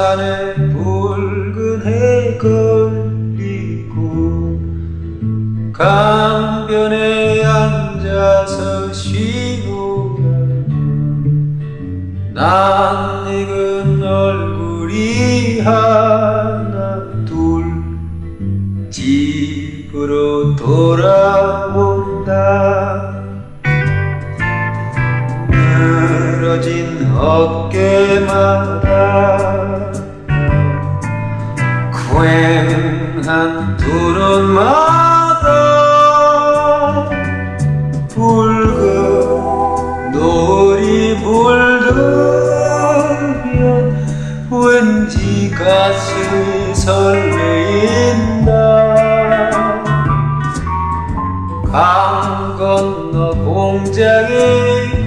산에 붉은 해 걸리고 강변에 앉아서 쉬고 난 익은 얼굴이 하나 둘 집으로 돌아온다. 늘어진 어깨마다 고행한 두런마다 붉은 노을이 물들면 왠지 가슴이 설레인다. 강 건너 공장에